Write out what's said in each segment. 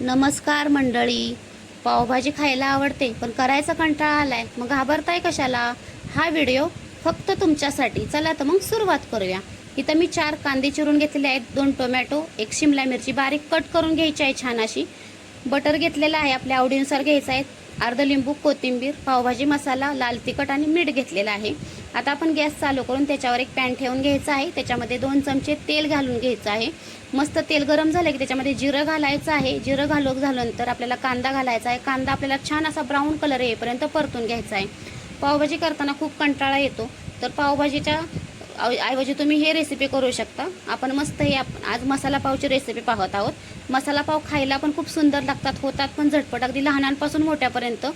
नमस्कार मंडळी. पावभाजी खायला आवडते पण करायचा कंटाळा आलाय. मग घाबरताय कशाला? हा व्हिडिओ फक्त तुमच्यासाठी. चला तर मग सुरुवात करूया. इथं मी चार कांदे चिरून घेतलेले आहेत दोन टोमॅटो एक शिमला मिरची बारीक कट करून घ्यायची आहे छान अशी. बटर घेतलेलं आहे आपल्या आवडीनुसार घ्यायचं आहे. अर्ध लिंबू कोथिंबीर पावभाजी मसाला लाल तिखट आणि मीठ घेतलेलं आहे. आता आपण गॅस चालू करून त्याच्यावर एक पॅन ठेवून घ्यायचा आहे. त्याच्यामध्ये दोन चमचे तेल घालून घ्यायचं आहे. मस्त तेल गरम झालं की त्याच्यामध्ये जिरं घालायचं आहे. जिरं घालू झाल्यानंतर आपल्याला कांदा घालायचा आहे. कांदा आपल्याला छान असा ब्राऊन कलर येईपर्यंत परतून घ्यायचा आहे. पावभाजी करताना खूप कंटाळा येतो. तर पावभाजीच्या ऐवजी तुम्ही हे रेसिपी करू शकता. आपण मस्त हे आप- आज मसाला पावची रेसिपी पाहत आहोत. मसाला पाव खायला पण खूप सुंदर लागतात होतात पण झटपट. अगदी लहानांपासून मोठ्यापर्यंत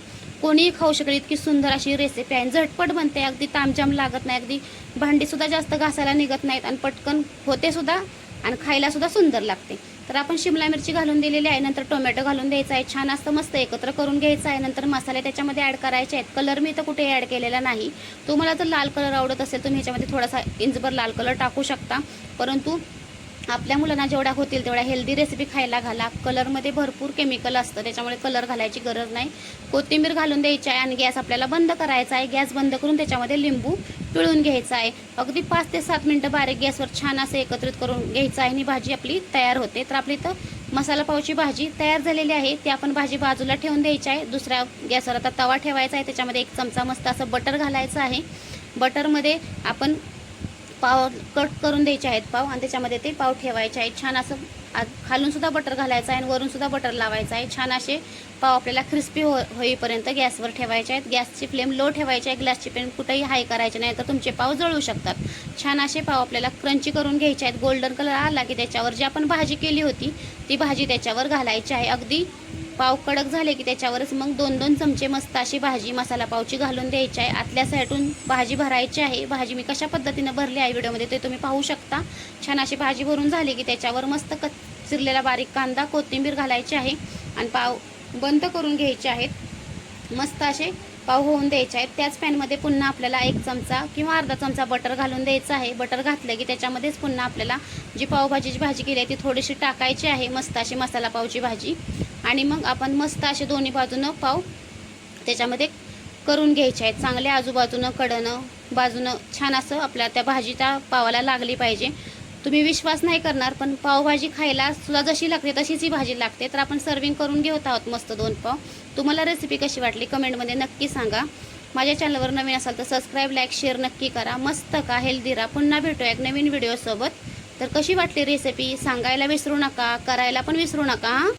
कोणीही खाऊ शकेल इतकी सुंदर अशी रेसिपी आहे. झटपट बनते अगदी तामजाम लागत नाही अगदी भांडीसुद्धा जास्त घासायला निघत नाहीत आणि पटकन होते सुद्धा आणि खायलासुद्धा सुंदर लागते. तर आपण शिमला मिरची घालून दिलेली आहे नंतर टोमॅटो घालून द्यायचा आहे. छान असतं मस्त एकत्र करून घ्यायचं आहे. नंतर मसाले त्याच्यामध्ये ॲड करायचे आहेत. कलर मी तर कुठे ॲड केलेला नाही. तुम्हाला जर लाल कलर आवडत असेल तुम्ही ह्याच्यामध्ये थोडासा इंचभर लाल कलर टाकू शकता. परंतु आपल्या मुलांना जेवढ्या होतील तेवढ्या हेल्दी रेसिपी खायला घाला. कलरमध्ये भरपूर केमिकल असतं त्याच्यामुळे कलर घालायची गरज नाही. कोथिंबीर घालून द्यायची आहे आणि गॅस आपल्याला बंद करायचा आहे. गॅस बंद करून त्याच्यामध्ये लिंबू पिळून घ्यायचा आहे. अगदी पाच ते सात मिनटं बारीक गॅसवर छान असं एकत्रित करून घ्यायचं आहे आणि भाजी आपली तयार होते. तर आपली तर मसाला पावची भाजी तयार झालेली आहे. ती आपण भाजी बाजूला ठेवून द्यायची आहे. दुसऱ्या गॅसवर आता तवा ठेवायचा आहे. त्याच्यामध्ये एक चमचा मस्त असं बटर घालायचं आहे. बटरमध्ये आपण पाव कट करून द्यायचे आहेत पाव आणि त्याच्यामध्ये ते पाव ठेवायचे आहेत. छान असं आ- बटर घालायचं आहे आणि वरूनसुद्धा बटर लावायचं आहे. छान असे पाव आपल्याला क्रिस्पी हो होईपर्यंत गॅसवर ठेवायचे आहेत. गॅसची फ्लेम लो ठेवायची आहे. ग्लासची फ्लेम कुठेही हाय करायचे नाही तर तुमचे पाव जळू शकतात. छान असे पाव आपल्याला क्रंची करून घ्यायचे आहेत. गोल्डन कलर आला की त्याच्यावर जी आपण भाजी केली होती ती भाजी त्याच्यावर घालायची आहे. अगदी पाव कडक झाले की त्याच्यावरच मग दोन दोन चमचे मस्त अशी भाजी मसाला पावची घालून द्यायची आहे. आतल्या साईडून भाजी भरायची आहे. भाजी मी कशा पद्धतीनं भरली आहे व्हिडिओमध्ये ते तुम्ही पाहू शकता. छान अशी भाजी भरून झाली की त्याच्यावर मस्त कच चिरलेला बारीक कांदा कोथिंबीर घालायची आहे. आणि पाव बंद करून घ्यायचे आहेत. मस्त असे पाव होऊन द्यायचे आहेत. त्याच पॅनमध्ये पुन्हा आपल्याला एक चमचा किंवा अर्धा चमचा बटर घालून द्यायचं आहे. बटर घातलं की त्याच्यामध्येच पुन्हा आपल्याला जी पावभाजीची भाजी केली आहे ती थोडीशी टाकायची आहे. मस्त अशी मसाला पावची भाजी. आणि मग आपण मस्त असे दोन्ही बाजूनं पाव त्याच्यामध्ये करून घ्यायचे आहेत. चांगले आजूबाजूनं कडनं बाजूनं छान असं आपल्या त्या भाजीच्या पावाला लागली पाहिजे. तुम्ही विश्वास नाही करणार पण पावभाजी खायला सुद्धा जशी लागते तशीच ही भाजी लागते. तर आपण सर्विंग करून घेत आहोत मस्त दोन पाव. तुम्हाला रेसिपी कशी वाटली कमेंटमध्ये नक्की सांगा. माझ्या चॅनलवर नवीन असाल तर सबस्क्राईब लाईक शेअर नक्की करा. मस्त का हेल्दी राहा पुन्हा भेटूया एक नवीन व्हिडिओसोबत तर कशी वाटली रेसिपी सांगायला विसरू नका करायला पण विसरू नका हां?